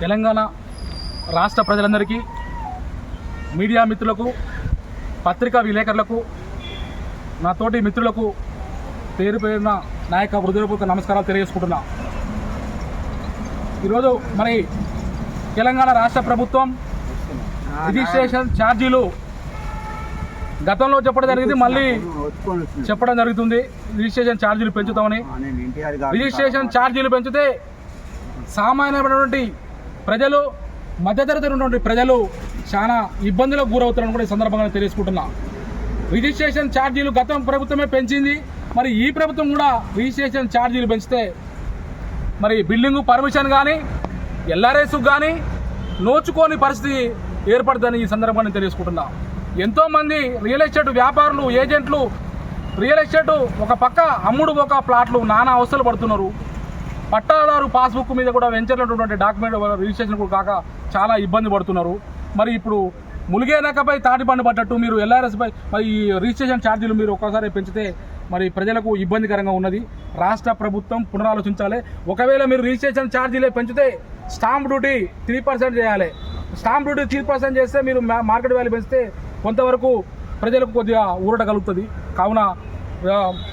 తెలంగాణ రాష్ట్ర ప్రజలందరికీ మీడియా మిత్రులకు పత్రికా విలేకరులకు నా తోటి మిత్రులకు పేరు పేరున నాయక హృదయపూర్వక నమస్కారాలు తెలియజేసుకుంటున్నా. ఈరోజు మరి తెలంగాణ రాష్ట్ర ప్రభుత్వం రిజిస్ట్రేషన్ ఛార్జీలు గతంలో చెప్పడం జరిగింది మళ్ళీ చెప్పడం జరుగుతుంది. రిజిస్ట్రేషన్ ఛార్జీలు పెంచుతామని. రిజిస్ట్రేషన్ ఛార్జీలు పెంచితే సామాన్యమైనటువంటి ప్రజలు మధ్యతరగతి ఉన్నటువంటి ప్రజలు చాలా ఇబ్బందులకు గురవుతారని కూడా ఈ సందర్భంగా తెలియజేసుకుంటున్నా. రిజిస్ట్రేషన్ ఛార్జీలు గతం ప్రభుత్వమే పెంచింది. మరి ఈ ప్రభుత్వం కూడా రిజిస్ట్రేషన్ ఛార్జీలు పెంచితే మరి బిల్డింగ్ పర్మిషన్ కానీ ఎల్ఆర్ఎస్ కానీ నోచుకోని పరిస్థితి ఏర్పడుతుందని ఈ సందర్భాన్ని తెలియజేసుకుంటున్నా. ఎంతోమంది రియల్ ఎస్టేట్ వ్యాపారులు ఏజెంట్లు రియల్ ఎస్టేట్ ఒక పక్క అమ్ముడు ఒక ప్లాట్లు నానా అవసరాలు పడుతున్నారు. పట్టాదారు పాస్బుక్ మీద కూడా వెంచర్లటువంటి డాక్యుమెంట్ రిజిస్ట్రేషన్ కూడా కాక చాలా ఇబ్బంది పడుతున్నారు. మరి ఇప్పుడు ములిగేనకపై తాటిపండు పడ్డట్టు మీరు ఎల్ఆర్ఎస్పై మరి ఈ రిజిస్ట్రేషన్ ఛార్జీలు మీరు ఒక్కసారి పెంచితే మరి ప్రజలకు ఇబ్బందికరంగా ఉన్నది. రాష్ట్ర ప్రభుత్వం పునరాలోచించాలి. ఒకవేళ మీరు రిజిస్ట్రేషన్ ఛార్జీలే పెంచితే స్టాంప్ డ్యూటీ త్రీ పర్సెంట్ చేయాలి. స్టాంప్ డ్యూటీ త్రీ పర్సెంట్ చేస్తే మీరు మా- మార్కెట్ వాల్యూ పెంచితే కొంతవరకు ప్రజలకు కొద్దిగా ఊరట కలుగుతుంది. కావున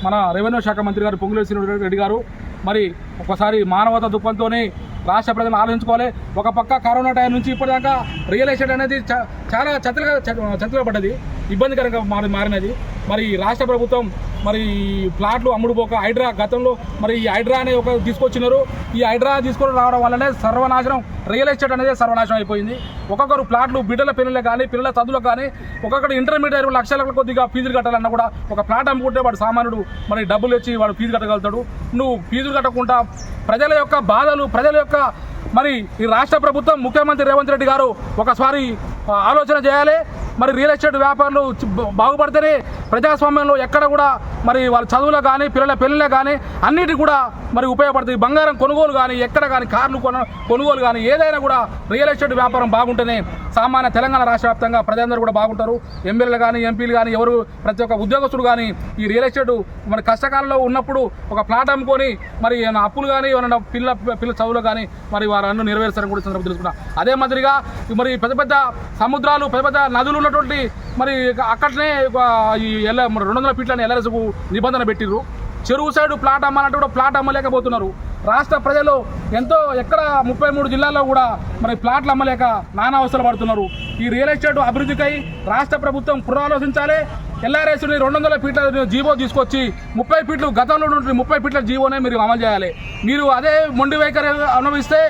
మన రెవెన్యూ శాఖ మంత్రి గారు పొంగులేసి రెడ్డి గారు మరి ఒకసారి మానవత దుఃఖంతోనే రాష్ట్ర ప్రజలను ఆలోచించుకోవాలి ఒక పక్క కరోనా టైం నుంచి ఇప్పటిదాకా రియల్ ఎస్టేట్ అనేది చా- చాలా చతులుగా చతులుగా పడ్డది ఇబ్బందికరంగా మారి మారినది. మరి రాష్ట్ర ప్రభుత్వం మరి ఈ ప్లాట్లు అమ్ముడుపోక హైడ్రా గతంలో మరి ఈ హైడ్రా అనే ఒక తీసుకొచ్చినారు. ఈ హైడ్రా తీసుకొని రావడం వల్లనే సర్వనాశనం రియల్ ఎస్టేట్ అనేది సర్వనాశనం అయిపోయింది. ఒక్కొక్కరు ప్లాట్లు బిడ్డల పిల్లలు కానీ పిల్లల చదువులకు కానీ ఒక్కొక్కరు ఇంటర్మీడియట్ లక్షల కొద్దిగా ఫీజులు కట్టాలన్నా కూడా ఒక ప్లాట్ అమ్ముకుంటే వాడు సామాన్యుడు మరి డబ్బులు ఇచ్చి వాడు ఫీజు కట్టగలుగుతాడు. నువ్వు ఫీజులు కట్టకుండా ప్రజల యొక్క బాధలు ప్రజల యొక్క మరి ఈ రాష్ట్ర ప్రభుత్వం ముఖ్యమంత్రి రేవంత్ రెడ్డి గారు ఒకసారి ఆలోచన చేయాలి. మరి రియల్ ఎస్టేట్ వ్యాపారులు బాగుపడితేనే ప్రజాస్వామ్యంలో ఎక్కడ కూడా మరి వాళ్ళ చదువులో కానీ పిల్లల పెళ్ళిలో కానీ అన్నిటి కూడా మరి ఉపయోగపడుతుంది బంగారం కొనుగోలు కానీ ఎక్కడ కానీ కార్లు కొన కొనుగోలు కానీ ఏదైనా కూడా రియల్ ఎస్టేట్ వ్యాపారం బాగుంటేనే సామాన్య తెలంగాణ రాష్ట్ర వ్యాప్తంగా ప్రజలందరూ కూడా బాగుంటారు. ఎమ్మెల్యేలు కానీ ఎంపీలు కానీ ఎవరు ప్రతి ఒక్క ఉద్యోగస్తుడు కానీ ఈ రియల్ ఎస్టేట్ మరి కష్టకాలంలో ఉన్నప్పుడు ఒక ప్లాట్ అమ్ముకొని మరి ఏమైనా అప్పులు కానీ ఏమైనా పిల్ల పిల్ల చదువులు కానీ మరి వారు అన్ను నెరవేర్చారని కూడా సందర్భం సందర్భంగా అదే మాదిరిగా మరి పెద్ద పెద్ద సముద్రాలు పెద్ద పెద్ద నదులు ఉన్నటువంటి మరి అక్కడనే ఎల్ మరి రెండు వందల ఫీట్లని ఎల్ఆర్ఎస్ నిబంధన పెట్టిర్రు. చెరువు సైడ్ ప్లాట్ అమ్మాలంటే కూడా ప్లాట్ అమ్మలేకపోతున్నారు. రాష్ట్ర ప్రజలు ఎంతో ఎక్కడ ముప్పై మూడు జిల్లాల్లో కూడా మరి ప్లాట్లు అమ్మలేక నానా అవసరం పడుతున్నారు. ఈ రియల్ ఎస్టేట్ అభివృద్ధికై రాష్ట్ర ప్రభుత్వం పునరాలోచించాలి. ఎల్ఆర్ఎస్ని రెండు వందల ఫీట్ల జీవో తీసుకొచ్చి ముప్పై ఫీట్లు గతంలో ఉన్నటువంటి ముప్పై ఫీట్ల జీవోనే మీరు అమలు చేయాలి. మీరు అదే మొండి వైఖరి అనుభవిస్తే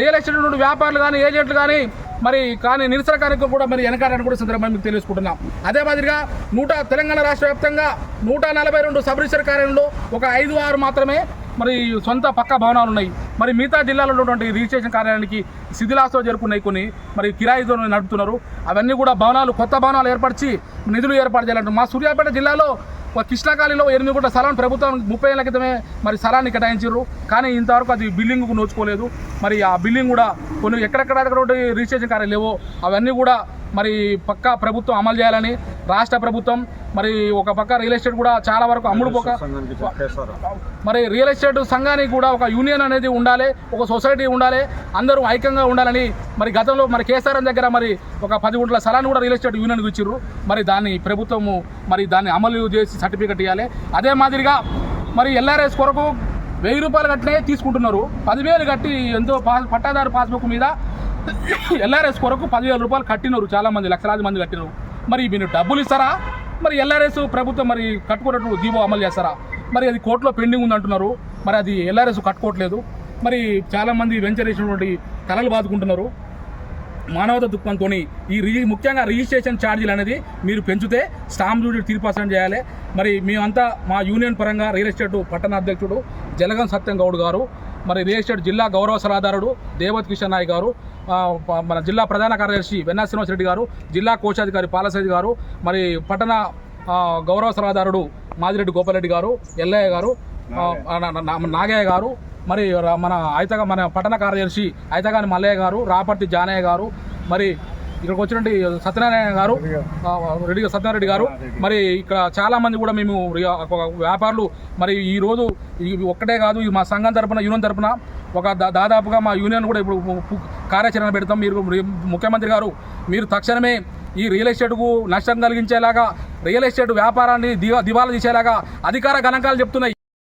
రియల్ ఎస్టేట్ నుండి వ్యాపారులు కానీ ఏజెంట్లు కానీ మరి కానీ నిరసన కార్యక్రమం కూడా మరి వెనకాడని కూడా సందర్భంగా మీకు తెలుసుకుంటున్నాం అదే మాదిరిగా నూట తెలంగాణ రాష్ట్ర వ్యాప్తంగా నూట నలభై రెండు సబ్ రిజిస్టర్ కార్యాలయంలో ఒక ఐదు ఆరు మాత్రమే మరి సొంత పక్క భవనాలు ఉన్నాయి. మరి మిగతా జిల్లాలో ఉన్నటువంటి రిజిస్ట్రేషన్ కార్యాలయానికి శిథిలాస్తో జరుపుకున్నాయి కొన్ని. మరి కిరాయితో నడుపుతున్నారు. అవన్నీ కూడా భవనాలు కొత్త భవనాలు ఏర్పరిచి నిధులు ఏర్పాటు చేయాలంటారు మా సూర్యాపేట జిల్లాలో కృష్ణాకాళీలో ఎనిమిది కోట్ల స్థలాన్ని ప్రభుత్వం ముప్పై ఏళ్ళ క్రితమే మరి స్థలాన్ని కేటాయించారు కానీ ఇంతవరకు అది బిల్డింగ్కు నోచుకోలేదు. మరి ఆ బిల్డింగ్ కూడా కొన్ని ఎక్కడెక్కడ రిజిస్ట్రేషన్ కార్యాలు లేవో. అవన్నీ కూడా మరి పక్కా ప్రభుత్వం అమలు చేయాలని రాష్ట్ర ప్రభుత్వం మరి ఒక పక్క రియల్ ఎస్టేట్ కూడా చాలా వరకు అమ్ముడు పోక మరి రియల్ ఎస్టేట్ సంఘానికి కూడా ఒక యూనియన్ అనేది ఉండాలి ఒక సొసైటీ ఉండాలి అందరూ ఐక్యంగా ఉండాలని మరి గతంలో మరి కేసీఆర్ దగ్గర మరి ఒక పది గుంటల స్థలాన్ని కూడా రియల్ ఎస్టేట్ యూనియన్కి ఇచ్చిర్రు. మరి దాన్ని ప్రభుత్వము మరి దాన్ని అమలు చేసి సర్టిఫికెట్ ఇవ్వాలి అదే మాదిరిగా మరి ఎల్ఆర్ఎస్ కొరకు వెయ్యి రూపాయలు కట్టినే తీసుకుంటున్నారు. పదివేలు కట్టి ఎంతో పాస్ పట్టాదారు పాస్బుక్ మీద ఎల్ఆర్ఎస్ కొరకు పదివేల రూపాయలు కట్టినారు. చాలా మంది లక్షలాది మంది కట్టినారు. మరి మీరు డబ్బులు ఇస్తారా? మరి ఎల్ఆర్ఎస్ ప్రభుత్వం మరి కట్టుకున్నట్టు జీవో అమలు చేస్తారా? మరి అది కోర్టులో పెండింగ్ ఉంది అంటున్నారు మరి అది ఎల్ఆర్ఎస్ కట్టుకోవట్లేదు. మరి చాలామంది వెంచర్ చేసినటువంటి కళలు బాదుకుంటున్నారు. మానవత దుఃఖంతో ఈ రిజి ముఖ్యంగా రిజిస్ట్రేషన్ ఛార్జీలు అనేది మీరు పెంచితే స్టాంప్ డ్యూటీ త్రీ చేయాలి. మరి మేమంతా మా యూనియన్ పరంగా రియల్ ఎస్టేట్ పట్టణ అధ్యక్షుడు జలగం సత్యం గౌడ్ గారు మరి రియల్ ఎస్టేట్ జిల్లా గౌరవ సలహాదారుడు దేవత్ కిషన్ నాయ్ గారు మన జిల్లా ప్రధాన కార్యదర్శి వెన్నా శ్రీనివాస్ రెడ్డి గారు జిల్లా కోశాధికారి పాలసరెడ్డి గారు మరి పట్టణ గౌరవ సలహాదారుడు మాదిరెడ్డి గోపాలరెడ్డి గారు ఎల్లయ్య గారు నాగయ్య. గారు మరి మన ఐతగా మన పట్టణ కార్యదర్శి ఐతగాని మల్లయ్య గారు రాపర్తి జానయ్య గారు మరి ఇక్కడికి వచ్చినటువంటి సత్యనారాయణ గారు రెడ్డి సత్యనారెడ్డి గారు మరి ఇక్కడ చాలా మంది కూడా మేము వ్యాపారులు. మరి ఈ రోజు ఒక్కటే కాదు మా సంఘం తరపున యూనియన్ తరపున ఒక దాదాపుగా మా యూనియన్ కూడా ఇప్పుడు కార్యాచరణ పెడతాం. మీరు ముఖ్యమంత్రి గారు మీరు తక్షణమే ఈ రియల్ ఎస్టేట్కు నష్టం కలిగించేలాగా రియల్ ఎస్టేట్ వ్యాపారాన్ని దివా దివాలా తీసేలాగా అధికార గణాంకాలు చెప్తున్నాయి.